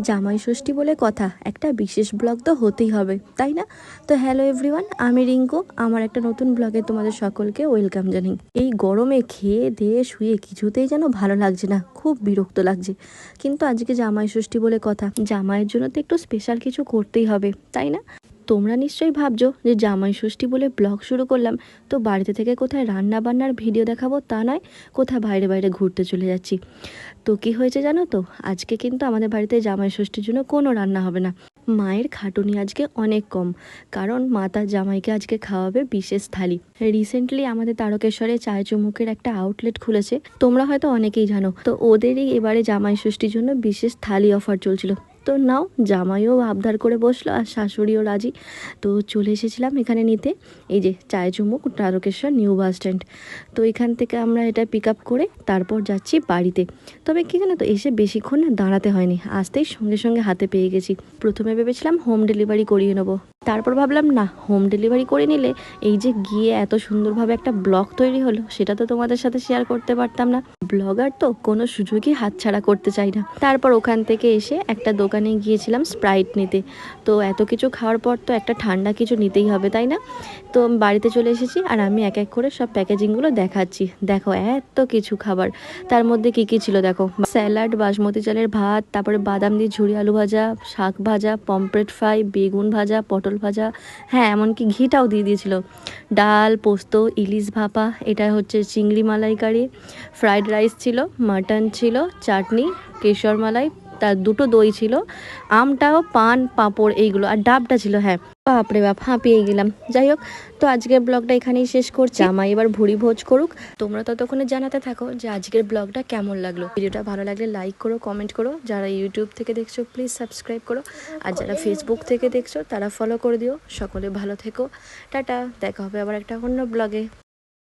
জামাই ষষ্ঠী বলে কথা। একটা বিশেষ ব্লগ তো হতেই হবে, তাই না? তো হ্যালো এভরিওয়ান, আমি রিঙ্কু। আমার একটা নতুন ব্লগে তোমাদের সকলকে ওয়েলকাম জানি এই গরমে খেয়ে দেয়ে শুয়ে কিছুতেই যেন ভালো লাগছে না, খুব বিরক্ত লাগছে। কিন্তু আজকে জামাই ষষ্ঠী বলে কথা, জামাইয়ের জন্য তো একটু স্পেশাল কিছু করতেই হবে, তাই না? তোমরা নিশ্চয়ই ভাবছ যে জামাই ষষ্ঠী বলে ব্লগ শুরু করলাম। তো বাড়িতে থেকে কোথায় রান্না বান্নার ভিডিও দেখাবো তা নয়, কোথায় বাইরে বাইরে ঘুরতে চলে যাচ্ছি। তো কি হয়েছে জানো তো? আজকে কিন্তু আমাদের বাড়িতে জামাই ষষ্ঠীর জন্য কোনো রান্না হবে না। মায়ের খাটুনি আজকে অনেক কম, কারণ মা তার জামাইকে আজকে খাওয়াবে বিশেষ থালি। রিসেন্টলি আমাদের তারকেশ্বরে চায় চুমুকের একটা আউটলেট খুলেছে, তোমরা হয়তো অনেকেই জানো। তো ওদেরই এবারে জামাই ষষ্ঠীর জন্য বিশেষ থালি অফার চলছিল। তো নাও। জামাইও আবদার করে বসল আর শাশুড়িও রাজি। তো চলে এসেছিলাম এখানে নিতে। এই যে চায় চুমুক, তারকেশ্বর, নিউ বাস স্ট্যান্ড। তো এখান থেকে আমরা এটা পিক আপ করে তারপর যাচ্ছি বাড়িতে। তবে কি জানো তো, এসে বেশিক্ষণ দাঁড়াতে হয়নি। আসতেই সঙ্গে সঙ্গে হাতে পেয়ে গেছি। প্রথমে ভেবেছিলাম হোম ডেলিভারি করিয়ে নেব। তারপর ভাবলাম, না হোম ডেলিভারি করে নিলে এই যে গিয়ে এত সুন্দরভাবে একটা ব্লগ তৈরি হলো, সেটা তো তোমাদের সাথে শেয়ার করতে পারতাম না। ব্লগার তো কোনো সুযোগই হাতছাড়া করতে চাই না। তারপর ওখান থেকে এসে একটা দোকানে গিয়েছিলাম স্প্রাইট নিতে। তো এত কিছু খাওয়ার পর তো একটা ঠান্ডা কিছু নিতেই হবে, তাই না? তো বাড়িতে চলে এসেছি আর আমি এক এক করে সব প্যাকেজিংগুলো দেখাচ্ছি। দেখো, এত কিছু খাবার। তার মধ্যে কি কি ছিল দেখো? স্যালাড, বাসমতি চালের ভাত, তারপরে বাদাম দিয়ে ঝুড়ি আলু ভাজা, শাক ভাজা পমপ্লেট ফ্রাই বেগুন ভাজা পটল ভাজা হ্যাঁ এমনকি ঘিটাও দিয়ে দিয়েছিল। ডাল, পোস্ত, ইলিশ ভাপা, এটা হচ্ছে চিংড়ি মালাইকারি, ফ্রাইড রাইস ছিল, মাটন ছিল, চাটনি, কেশর মালাই তার দুটো দই ছিল, আমটাও, পান, পাঁপড় এইগুলো, আর ডাবটা ছিল হ্যাঁ। বাপরে বাপ, হাঁপিয়ে গেলাম। যাই হোক, তো আজকের ব্লগটা এখানেই শেষ করছি। আমায় এবার ভুড়ি ভোজ করুক। তোমরা ততক্ষণে জানাতে থাকো যে আজকের ব্লগটা কেমন লাগল। ভিডিওটা ভালো লাগলে লাইক করো কমেন্ট করো। যারা ইউটিউব থেকে দেখছ প্লিজ সাবস্ক্রাইব করো। আর যারা ফেসবুক থেকে দেখছ, তারা ফলো করে দিও। সকলে ভালো থেকো। টাটা, দেখা হবে আবার একটা অন্য ব্লগে।